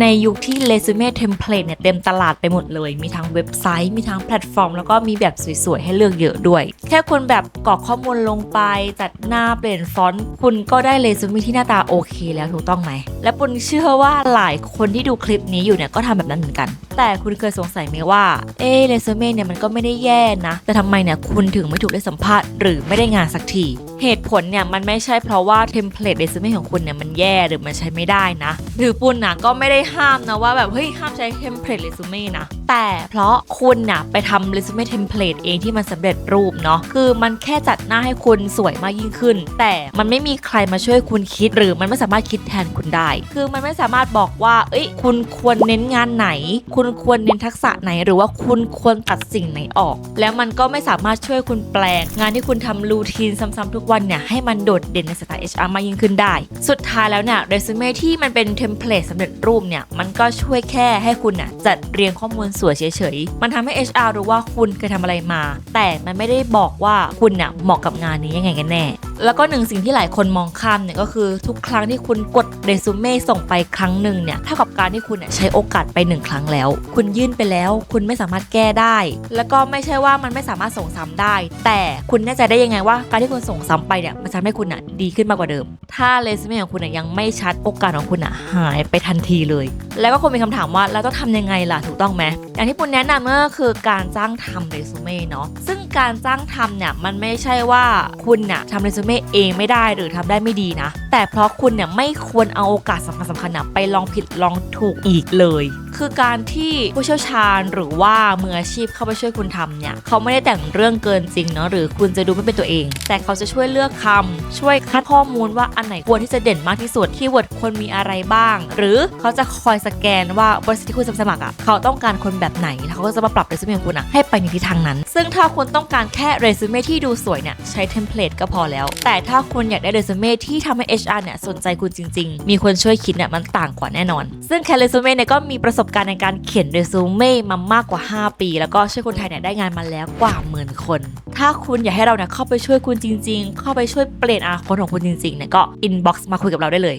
ในยุคที่เรซูเม่เทมเพลตเนี่ยเต็มตลาดไปหมดเลย มีทั้งเว็บไซต์ มีทั้งแพลตฟอร์ม แล้วก็มีแบบสวยๆ ให้เลือกเยอะด้วย แค่คุณแบบกรอกข้อมูลลงไปจัดหน้าเปลี่ยนฟอนต์ คุณก็ได้เรซูเม่ที่หน้าตาโอเคแล้วถูกต้องไหม และปุณเชื่อว่าหลายคนที่ดูคลิปนี้อยู่เนี่ยก็ทำแบบนั้นเหมือนกัน แต่คุณเคยสงสัยไหมว่า เอเรซูเม่เนี่ยมันก็ไม่ได้แย่นะ แต่ทำไมเนี่ยคุณถึงไม่ถูกได้สัมภาษณ์หรือไม่ได้งานสักที เหตุผลเนี่ยมันไม่ใช่เพราะว่าเทมเพลตเรซูเม่ของคุณเนี่ยมันแย่หรือมันใช้ไม่ได้นะหรือปุณน่ะก็ไม่ได้ห้ามนะว่าแบบเฮ้ยห้ามใช้เทมเพลตเรซูเม่นะแต่เพราะคุณน่ะไปทำเรซูเม่เทมเพลตเองที่มันสำเร็จรูปเนาะคือมันแค่จัดหน้าให้คุณสวยมากยิ่งขึ้น แต่มันไม่มีใครมาช่วยคุณคิด หรือมันไม่สามารถคิดแทนคุณได้ คือมันไม่สามารถบอกว่า เอ้ย คุณควรเน้นงานไหน คุณควรเน้นทักษะไหน หรือว่าคุณควรตัดสิ่งไหนออก แล้วมันก็ไม่สามารถช่วยคุณแปลง งานที่คุณทำรูทีนซ้ำๆทุกวันเนี่ยให้มันโดดเด่นในสายตา HR มากยิ่งขึ้นได้ สุดท้ายแล้วเนี่ยเรซูเม่ที่มันเป็นเทมเพลตสำเร็จรูปเนี่ยมันก็ช่วยแค่ให้คุณน่ะจัดเรียงข้อมูลสวยเฉยๆ มันทำให้ HR รู้ว่าคุณเคยทำอะไรมา แต่มันไม่ได้บอกว่าคุณน่ะเหมาะกับงานนี้ยังไงกันแน่ แล้วก็หนึ่งสิ่งที่หลายคนมองข้ามเนี่ยก็คือทุกครั้งที่คุณกดเรซูเม่ส่งไปครั้งหนึ่งเนี่ยเท่ากับการที่คุณใช้โอกาสไปหนึ่งครั้งแล้ว คุณยื่นไปแล้ว คุณไม่สามารถแก้ได้ แล้วก็ไม่ใช่ว่ามันไม่สามารถส่งซ้ำได้ แต่คุณแน่ใจได้ยังไงว่าการที่คุณส่งซ้ำไปเนี่ยมันจะทำให้คุณอะดีขึ้นมากกว่าเดิมถ้าเรซูเม่ของคุณยังไม่ชัดโอกาสของคุณหายไปทันทีเลย แล้วก็คงมีคำถามว่าแล้วต้องทำยังไงล่ะถูกต้องไหมอย่างที่ปุณแนะนำก็คือการจ้างทำเรซูเม่เนาะซึ่งการจ้างทำเนี่ยมันไม่ใช่ว่าคุณน่ะทำเรซูเม่เองไม่ได้หรือทำได้ไม่ดีนะ แต่เพราะคุณเนี่ยไม่ควรเอาโอกาสสำคัญสำคัญๆน่ะไปลองผิดลองถูกอีกเลย คือการที่ผู้เชี่ยวชาญหรือว่ามืออาชีพเข้าไปช่วยคุณทำเนี่ยเขาไม่ได้แต่งเรื่องเกินจริงเนาะหรือคุณจะดูไม่เป็นตัวเอง แต่เขาจะช่วยเลือกคำช่วยคัดข้อมูลว่าอันไหนควรที่จะเด่นมากที่สุดคีย์เวิร์ดควรมีอะไรบ้าง หรือเขาจะคอยสแกนว่าบริษัทที่คุณสมัครอะเขาต้องการคนแบบไหนแล้วเขาก็จะมาปรับเรซูเม่ของคุณอะให้ไปในทิศทางนั้น ซึ่งถ้าคุณต้องการแค่เรซูเม่ที่ดูสวยเนี่ยใช้เทมเพลตก็พอแล้ว แต่ถ้าคุณอยากได้เรซูเม่ที่ทำให้ HR เนี่ยสนใจคุณจริง ๆ มีคนช่วยคิดเนี่ยมันต่างกว่าแน่นอน ซึ่งแคเรซูเม่เนี่ยก็มีประสบการณ์ในการเขียนเรซูเม่มามากกว่า 5 ปี แล้วก็ช่วยคนไทยเนี่ยได้งานมาแล้วกว่าหมื่นคน ถ้าคุณอยากให้เราเนี่ยเข้าไปช่วยคุณจริง ๆ เข้าไปช่วยเปลี่ยนอนาคตของคุณจริงๆเนี่ยก็อินบ็อกซ์มาคุยกับเราได้เลย